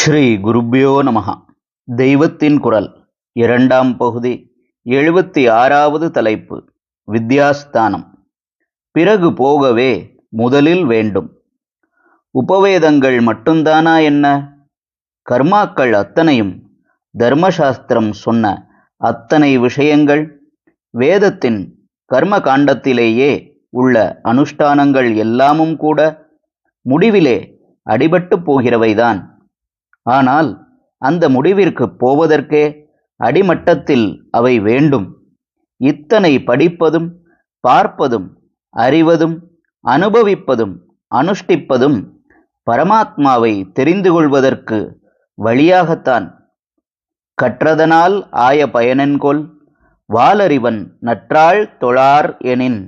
ஸ்ரீ குருப்பியோ நமஹா. தெய்வத்தின் குரல். இரண்டாம் பகுதி. எழுபத்தி ஆறாவது தலைப்பு. வித்யாஸ்தானம். பிறகு போகவே முதலில் வேண்டும். உபவேதங்கள் மட்டும்தானா என்ன? கர்மாக்கள் அத்தனையும் தர்மசாஸ்திரம் சொன்ன அத்தனை விஷயங்கள் வேதத்தின் கர்ம காண்டத்திலேயே உள்ள அனுஷ்டானங்கள் எல்லாமும் கூட முடிவிலே அடிபட்டு போகிறவைதான். ஆனால் அந்த முடிவிற்கு போவதற்கே அடிமட்டத்தில் அவை வேண்டும். இத்தனை படிப்பதும் பார்ப்பதும் அறிவதும் அனுபவிப்பதும் அனுஷ்டிப்பதும் பரமாத்மாவை தெரிந்து கொள்வதற்கு வழியாகத்தான். கற்றதனால் ஆய பயனென்கொல் வாலறிவன் நற்றாள் தொழார் எனின்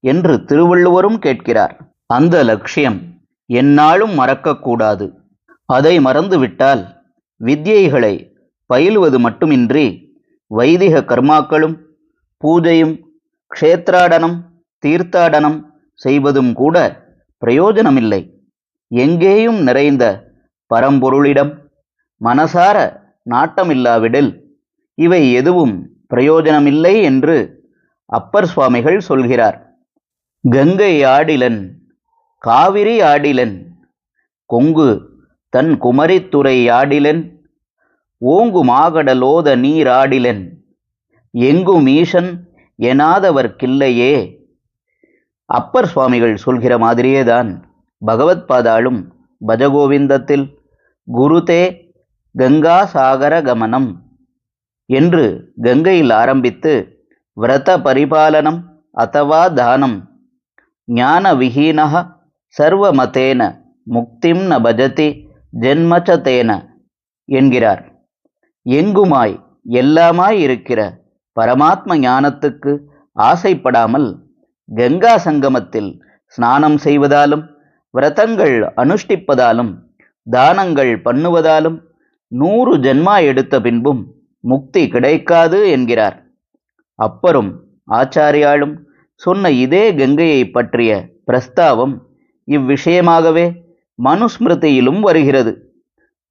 என்று திருவள்ளுவரும் கேட்கிறார். அந்த லட்சியம் என்னாலும் மறக்கக்கூடாது. அதை மறந்துவிட்டால் வித்யைகளை பயிலுவது மட்டுமின்றி வைதிக கர்மாக்களும் பூஜையும் க்ஷேத்ராடனம் தீர்த்தாடனம் செய்வதும் கூட பிரயோஜனமில்லை. எங்கேயும் நிறைந்த பரம்பொருளிடம் மனசார நாட்டமில்லாவிடில் இவை எதுவும் பிரயோஜனமில்லை என்று அப்பர் சுவாமிகள் சொல்கிறார். கங்கை ஆடிலன் காவிரி ஆடிலன் கொங்கு தன் குமரித்துறை யாடிலன்? ஓங்கு மாகடலோத நீராடிலன் எங்கும் ஈசன் எனாதவர்க்கில்லையே அப்பர் சுவாமிகள் சொல்கிற மாதிரியேதான் பகவத் பாதாளும் பஜகோவிந்தத்தில் குருதே கங்கா சாகர கமனம் என்று கங்கையில் ஆரம்பித்து விரத பரிபாலனம் அத்தவா தானம் ஞான விஹீனக சர்வமதேன முக்திம் ந பஜதி ஜென்மச்சதேன என்கிறார். எங்குமாய் எல்லாமாய் இருக்கிற பரமாத்ம ஞானத்துக்கு ஆசைப்படாமல் கங்கா சங்கமத்தில் ஸ்நானம் செய்வதாலும் விரதங்கள் அனுஷ்டிப்பதாலும் தானங்கள் பண்ணுவதாலும் நூறு ஜென்மா எடுத்த பின்பும் முக்தி கிடைக்காது என்கிறார். அப்பரும் ஆச்சாரியாலும் சொன்ன இதே கங்கையை பற்றிய பிரஸ்தாவம் இவ்விஷயமாகவே மனுஸ்மிருதியிலும் வருகிறது.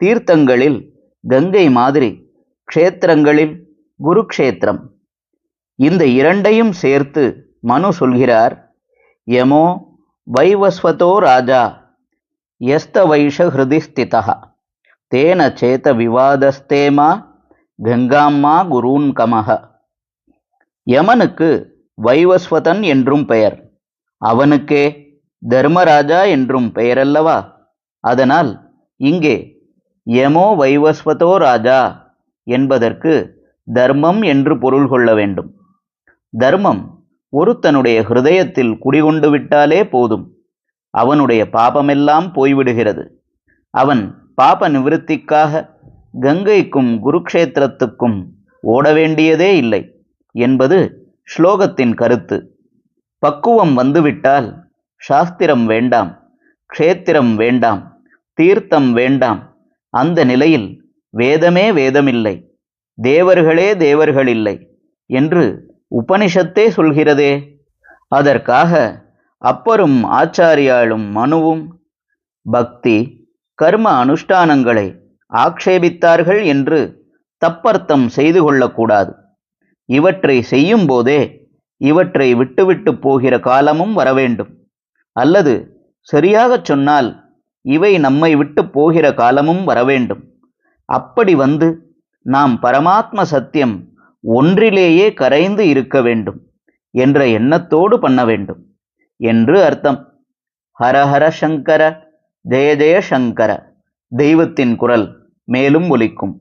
தீர்த்தங்களில் கங்கை மாதிரி க்ஷேத்திரங்களில் குருக்ஷேத்திரம். இந்த இரண்டையும் சேர்த்து மனு சொல்கிறார் யமோ வைவஸ்வதோ ராஜா எஸ்தவைஷ ஹிருதி தேன சேத விவாதஸ்தேமா கங்காம்மா குரூன் கமக யமனுக்கு வைவஸ்வதன் என்றும் பெயர். அவனுக்கே தர்மராஜா என்றும் பெயரல்லவா? அதனால் இங்கே யமோ வைவஸ்வதோ ராஜா என்பதற்கு தர்மம் என்று பொருள் கொள்ள வேண்டும். தர்மம் ஒருத்தனுடைய ஹிருதயத்தில் குடிகொண்டு விட்டாலே போதும். அவனுடைய பாபமெல்லாம் போய்விடுகிறது. அவன் பாப நிவிருத்திக்காக கங்கைக்கும் குருக்ஷேத்திரத்துக்கும் ஓட வேண்டியதே இல்லை என்பது ஸ்லோகத்தின் கருத்து. பக்குவம் வந்துவிட்டால் சாஸ்திரம் வேண்டாம் க்ஷேத்திரம் வேண்டாம். தீர்த்தம் வேண்டாம். அந்த நிலையில் வேதமே வேதமில்லை. தேவர்களே தேவர்களில்லை என்று உபனிஷத்தே சொல்கிறதே. அதற்காக அப்பரும் ஆச்சாரியாலும் மனுவும் பக்தி கர்ம அனுஷ்டானங்களை ஆக்ஷேபித்தார்கள் என்று தப்பர்த்தம் செய்து கொள்ளக்கூடாது. இவற்றை செய்யும் போதே இவற்றை விட்டுவிட்டு போகிற காலமும் வரவேண்டும். அல்லது சரியாகச் சொன்னால் இவை நம்மை விட்டு போகிற காலமும் வரவேண்டும். அப்படி வந்து நாம் பரமாத்ம சத்தியம் ஒன்றிலேயே கரைந்து இருக்க வேண்டும் என்ற எண்ணத்தோடு பண்ண வேண்டும் என்று அர்த்தம். ஹரஹர சங்கர ஜெய ஜெய சங்கர தெய்வத்தின் குரல் மேலும் ஒலிக்கும்.